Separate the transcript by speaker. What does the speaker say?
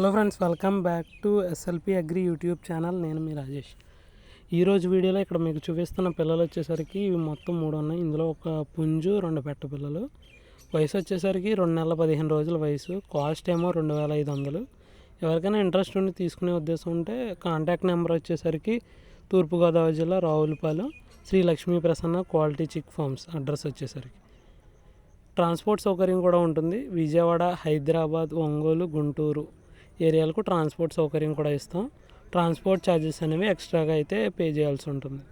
Speaker 1: Hello friends welcome back to SLP agri YouTube channel. నేను మీ రాజేష్. ఈరోజు వీడియోలో ఇక్కడ మీకు చూపిస్తున్న పిల్లలు వచ్చేసరికి ఇవి మొత్తం మూడు ఉన్నాయి. ఇందులో ఒక పుంజు రెండు పెట్ట పిల్లలు. వయసు వచ్చేసరికి రెండు నెలల పదిహేను రోజుల వయసు. కాస్ట్ ఏమో రెండు వేల ఐదు వందలు. ఎవరికైనా ఇంట్రెస్ట్ ఉండి తీసుకునే ఉద్దేశం ఉంటే కాంటాక్ట్ నెంబర్ వచ్చేసరికి తూర్పుగోదావరి జిల్లా Ravulapalem Sri Lakshmi Prasanna quality chick farms address వచ్చేసరికి. ట్రాన్స్పోర్ట్ సౌకర్యం కూడా ఉంటుంది. విజయవాడ హైదరాబాద్ ఒంగోలు గుంటూరు. ఏరియాలకు ట్రాన్స్పోర్ట్ సౌకర్యం కూడా ఇస్తాం. ట్రాన్స్పోర్ట్ ఛార్జెస్ అనేవి ఎక్స్ట్రాగా అయితే పే చేయాల్సి ఉంటుంది.